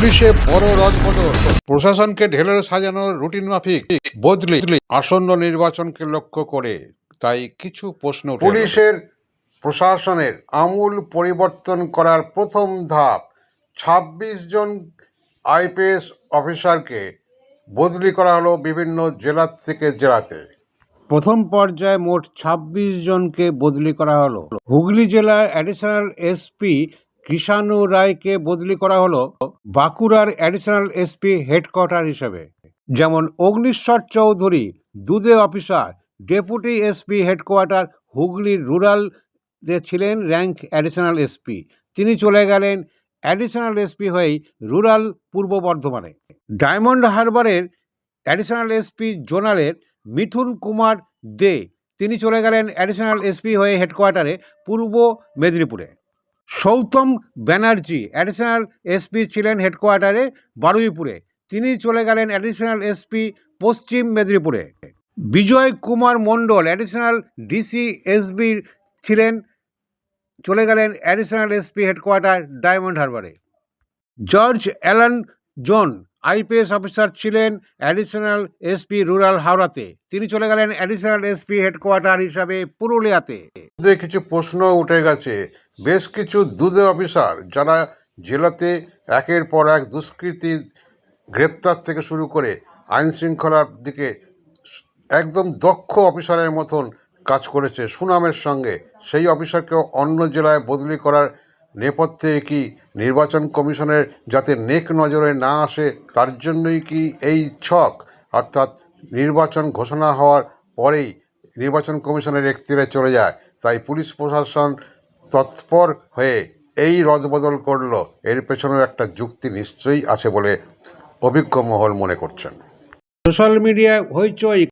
পুলিশে বড় রদবদল প্রশাসনকে ঢেলে সাজানোর রুটিন মাফিক। বদলি আসন্ন নির্বাচনকে লক্ষ্য করে তাই কিছু প্রশ্ন পুলিশের প্রশাসনের আমূল পরিবর্তন করার প্রথম ধাপ ছাব্বিশ জন আইপিএস অফিসারকে বদলি করা হলো বিভিন্ন জেলা থেকে জেলাতে। প্রথম পর্যায়ে মোট ছাব্বিশ জনকে বদলি করা হলো। হুগলি জেলার অ্যাডিশনাল এসপি কৃষাণু রায়কে বদলি করা হলো বাঁকুড়ার অ্যাডিশনাল এসপি হেডকোয়ার্টার হিসেবে। যেমন অগ্নিশ্বর চৌধুরী দুদে অফিসার, ডেপুটি এসপি হেডকোয়ার্টার হুগলির রুরাল ছিলেন র্যাঙ্ক অ্যাডিশনাল এসপি। তিনি চলে গেলেন অ্যাডিশনাল এসপি হয়েই রুরাল পূর্ব বর্ধমানে। ডায়মন্ড হারবারের অ্যাডিশনাল এসপি জোনালের মিথুন কুমার দে, তিনি চলে গেলেন অ্যাডিশনাল এসপি হয়ে হেডকোয়ার্টারে, পূর্ব মেদিনীপুরে। সৌতম ব্যানার্জি অ্যাডিশনাল এসপি ছিলেন হেডকোয়ার্টারে বারুইপুরে। তিনি চলে গেলেন অ্যাডিশনাল এসপি পশ্চিম মেদিনীপুরে। Bijay Kumar Mondal additional DC SB ছিলেন, চলে গেলেন additional SP headquarter diamond হারবারে George Alan John, IPS officer ছিলেন অ্যাডিশনাল এসপি রুরাল হাওড়াতে। তিনি চলে গেলেন অ্যাডিশনাল এসপি হেডকোয়ার্টার হিসাবে পুরুলিয়াতে। যে কিছু প্রশ্ন উঠে গেছে, বেশ কিছু দুধে অফিসার যারা জেলাতে একের পর এক দুষ্কৃতী গ্রেপ্তার থেকে শুরু করে আইন শৃঙ্খলার দিকে একদম দক্ষ অফিসারের মতন কাজ করেছে সুনামের সঙ্গে, সেই অফিসারকেও অন্য জেলায় বদলি করার নেপথ্যে কি নির্বাচন কমিশনের যাতে নেক নজরে না আসে, তার জন্যই কি এই ছক? অর্থাৎ নির্বাচন ঘোষণা হওয়ার পরেই নির্বাচন কমিশনের এখতিয়ারে চলে যায়। তাই পুলিশ প্রশাসন তৎপর হয়ে এই রদবদল করল। এর পেছনেও একটা যুক্তি নিশ্চয়ই আছে বলে অভিজ্ঞ মহল মনে করছেন। সোশ্যাল মিডিয়ায় হইচই